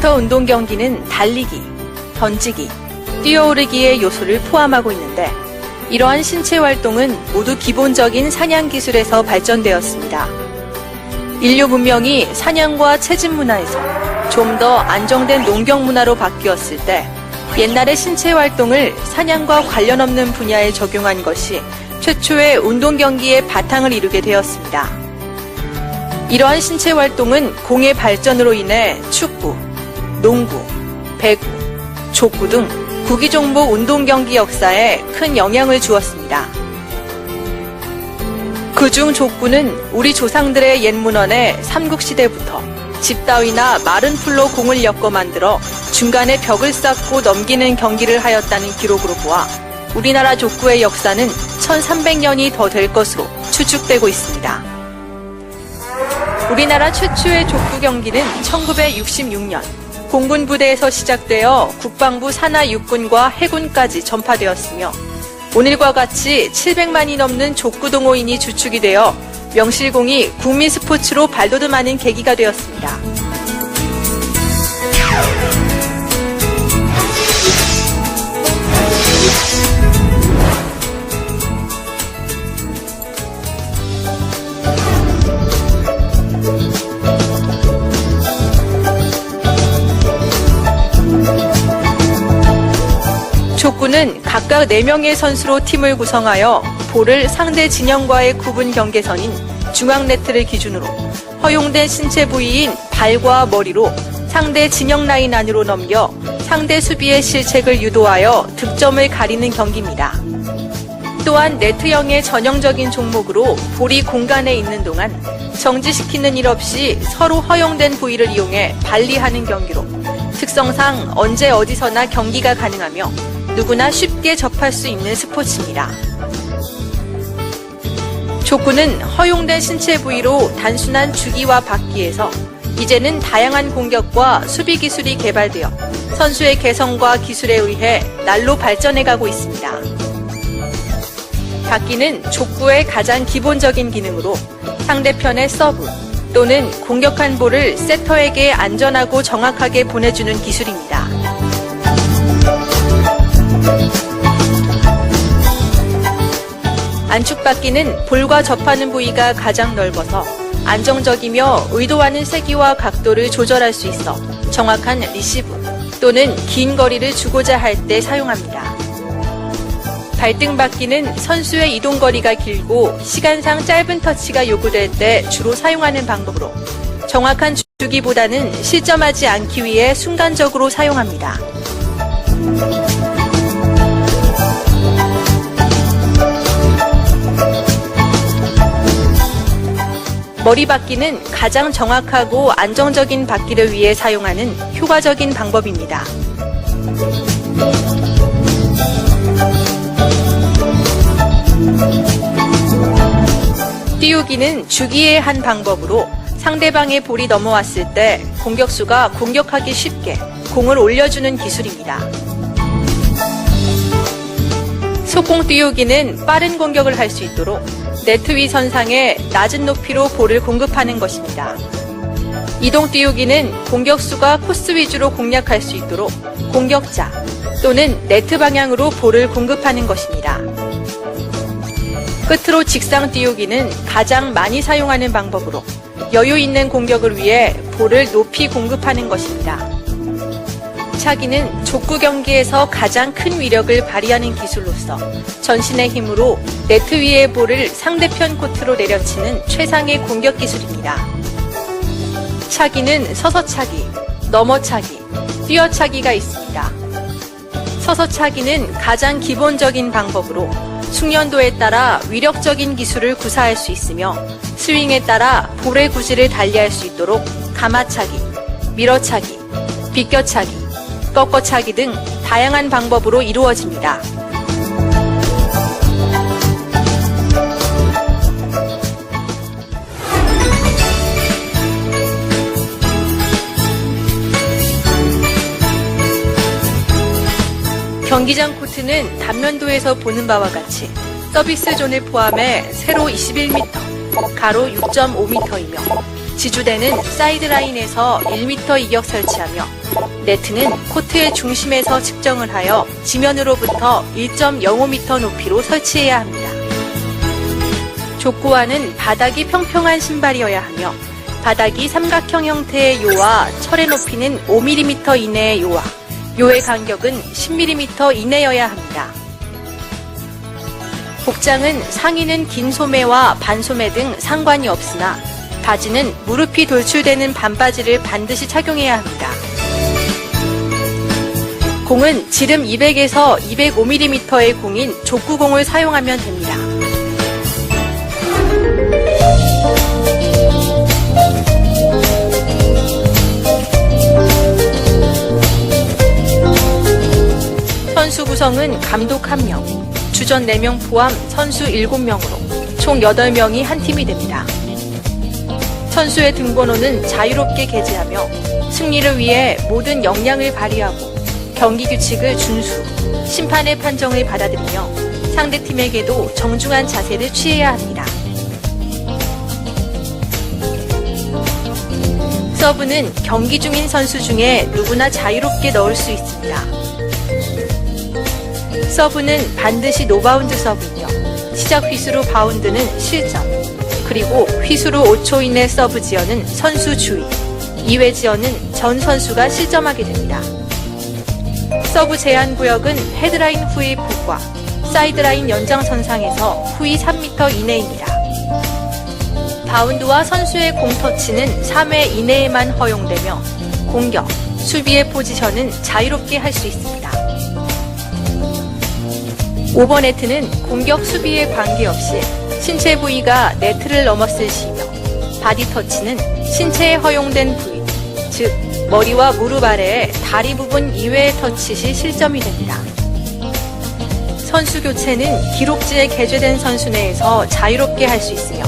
윈터 운동 경기는 달리기, 던지기, 뛰어오르기의 요소를 포함하고 있는데 이러한 신체 활동은 모두 기본적인 사냥 기술에서 발전되었습니다. 인류 문명이 사냥과 채집 문화에서 좀 더 안정된 농경 문화로 바뀌었을 때 옛날의 신체 활동을 사냥과 관련 없는 분야에 적용한 것이 최초의 운동 경기의 바탕을 이루게 되었습니다. 이러한 신체 활동은 공의 발전으로 인해 축구, 농구, 배구, 족구 등 구기 종목 운동 경기 역사에 큰 영향을 주었습니다. 그중 족구는 우리 조상들의 옛 문헌에 삼국시대부터 집 따위나 마른 풀로 공을 엮어 만들어 중간에 벽을 쌓고 넘기는 경기를 하였다는 기록으로 보아 우리나라 족구의 역사는 1300년이 더 될 것으로 추측되고 있습니다. 우리나라 최초의 족구 경기는 1966년 공군 부대에서 시작되어 국방부 산하 육군과 해군까지 전파되었으며 오늘과 같이 700만이 넘는 족구 동호인이 주축이 되어 명실공히 국민 스포츠로 발돋움하는 계기가 되었습니다. 족구는 각각 4명의 선수로 팀을 구성하여 볼을 상대 진영과의 구분 경계선인 중앙 네트를 기준으로 허용된 신체 부위인 발과 머리로 상대 진영 라인 안으로 넘겨 상대 수비의 실책을 유도하여 득점을 가리는 경기입니다. 또한 네트형의 전형적인 종목으로 볼이 공간에 있는 동안 정지시키는 일 없이 서로 허용된 부위를 이용해 발리하는 경기로 특성상 언제 어디서나 경기가 가능하며 누구나 쉽게 접할 수 있는 스포츠입니다. 족구는 허용된 신체 부위로 단순한 주기와 받기에서 이제는 다양한 공격과 수비 기술이 개발되어 선수의 개성과 기술에 의해 날로 발전해 가고 있습니다. 받기는 족구의 가장 기본적인 기능으로 상대편의 서브 또는 공격한 볼을 세터에게 안전하고 정확하게 보내주는 기술입니다. 안축받기는 볼과 접하는 부위가 가장 넓어서 안정적이며 의도하는 세기와 각도를 조절할 수 있어 정확한 리시브 또는 긴 거리를 주고자 할 때 사용합니다. 발등받기는 선수의 이동 거리가 길고 시간상 짧은 터치가 요구될 때 주로 사용하는 방법으로 정확한 주기보다는 실점하지 않기 위해 순간적으로 사용합니다. 머리받기는 가장 정확하고 안정적인 받기를 위해 사용하는 효과적인 방법입니다. 띄우기는 주기의 한 방법으로 상대방의 볼이 넘어왔을 때 공격수가 공격하기 쉽게 공을 올려주는 기술입니다. 속공 띄우기는 빠른 공격을 할 수 있도록 네트 위 선상에 낮은 높이로 볼을 공급하는 것입니다. 이동 띄우기는 공격수가 코스 위주로 공략할 수 있도록 공격자 또는 네트 방향으로 볼을 공급하는 것입니다. 끝으로 직상 띄우기는 가장 많이 사용하는 방법으로 여유 있는 공격을 위해 볼을 높이 공급하는 것입니다. 차기는 족구 경기에서 가장 큰 위력을 발휘하는 기술로서 전신의 힘으로 네트 위의 볼을 상대편 코트로 내려치는 최상의 공격 기술입니다. 차기는 서서차기, 넘어차기, 뛰어차기가 있습니다. 서서차기는 가장 기본적인 방법으로 숙련도에 따라 위력적인 기술을 구사할 수 있으며 스윙에 따라 볼의 구질을 달리할 수 있도록 가마차기, 밀어차기, 비껴차기, 꺾어차기 등 다양한 방법으로 이루어집니다. 경기장 코트는 단면도에서 보는 바와 같이 서비스 존을 포함해 세로 21m, 가로 6.5m이며 지주대는 사이드라인에서 1m 이격 설치하며 네트는 코트의 중심에서 측정을 하여 지면으로부터 1.05m 높이로 설치해야 합니다. 족구화는 바닥이 평평한 신발이어야 하며 바닥이 삼각형 형태의 요와 철의 높이는 5mm 이내의 요와 요의 간격은 10mm 이내여야 합니다. 복장은 상의는 긴 소매와 반소매 등 상관이 없으나 바지는 무릎이 돌출되는 반바지를 반드시 착용해야 합니다. 공은 지름 200에서 205mm의 공인 족구공을 사용하면 됩니다. 선수 구성은 감독 1명, 주전 4명 포함 선수 7명으로 총 8명이 한 팀이 됩니다. 선수의 등번호는 자유롭게 게재하며 승리를 위해 모든 역량을 발휘하고 경기 규칙을 준수, 심판의 판정을 받아들이며 상대팀에게도 정중한 자세를 취해야 합니다. 서브는 경기 중인 선수 중에 누구나 자유롭게 넣을 수 있습니다. 서브는 반드시 노바운드 서브이며 시작 휘수로 바운드는 실점, 그리고 휘수로 5초 이내 서브 지연은 선수 주의, 2회 지연은 전 선수가 실점하게 됩니다. 서브 제한 구역은 헤드라인 후의 폭과 사이드라인 연장선상에서 후위 3m 이내입니다. 바운드와 선수의 공 터치는 3회 이내에만 허용되며 공격, 수비의 포지션은 자유롭게 할 수 있습니다. 오버 네트는 공격 수비에 관계없이 신체 부위가 네트를 넘었을 시며 바디 터치는 신체에 허용된 부위, 즉 머리와 무릎 아래의 다리 부분 이외의 터치 시 실점이 됩니다. 선수 교체는 기록지에 게재된 선수 내에서 자유롭게 할 수 있으며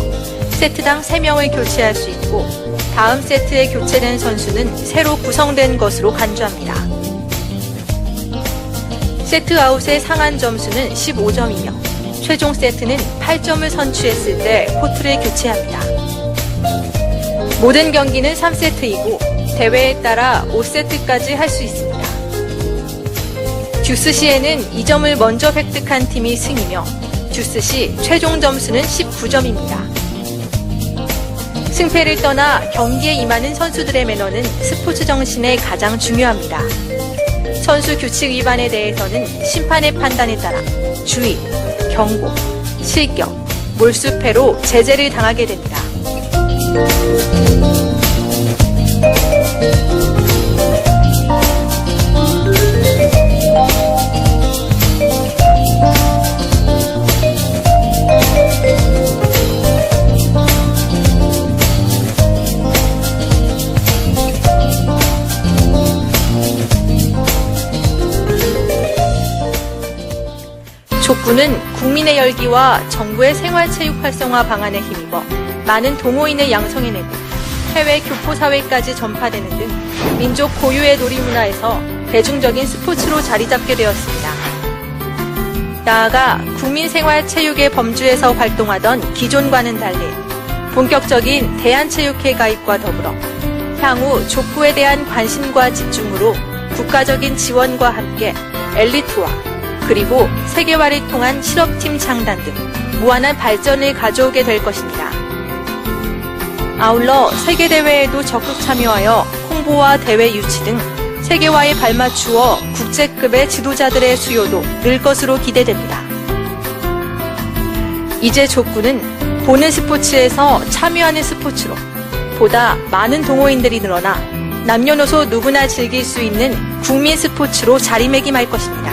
세트당 3명을 교체할 수 있고 다음 세트에 교체된 선수는 새로 구성된 것으로 간주합니다. 세트 아웃의 상한 점수는 15점이며 최종 세트는 8점을 선취했을 때 코트를 교체합니다. 모든 경기는 3세트이고 대회에 따라 5세트까지 할 수 있습니다. 듀스 시에는 2점을 먼저 획득한 팀이 승이며 듀스 시 최종 점수는 19점입니다. 승패를 떠나 경기에 임하는 선수들의 매너는 스포츠 정신에 가장 중요합니다. 선수 규칙 위반에 대해서는 심판의 판단에 따라 주의, 경고, 실격, 몰수패로 제재를 당하게 됩니다. 족구는 국민의 열기와 정부의 생활체육 활성화 방안에 힘입어 많은 동호인을 양성해내고 해외 교포사회까지 전파되는 등 민족 고유의 놀이문화에서 대중적인 스포츠로 자리 잡게 되었습니다. 나아가 국민생활체육의 범주에서 활동하던 기존과는 달리 본격적인 대한체육회 가입과 더불어 향후 족구에 대한 관심과 집중으로 국가적인 지원과 함께 엘리트와 그리고 세계화를 통한 실업팀 창단 등 무한한 발전을 가져오게 될 것입니다. 아울러 세계대회에도 적극 참여하여 홍보와 대회 유치 등 세계화에 발맞추어 국제급의 지도자들의 수요도 늘 것으로 기대됩니다. 이제 족구는 보는 스포츠에서 참여하는 스포츠로 보다 많은 동호인들이 늘어나 남녀노소 누구나 즐길 수 있는 국민 스포츠로 자리매김할 것입니다.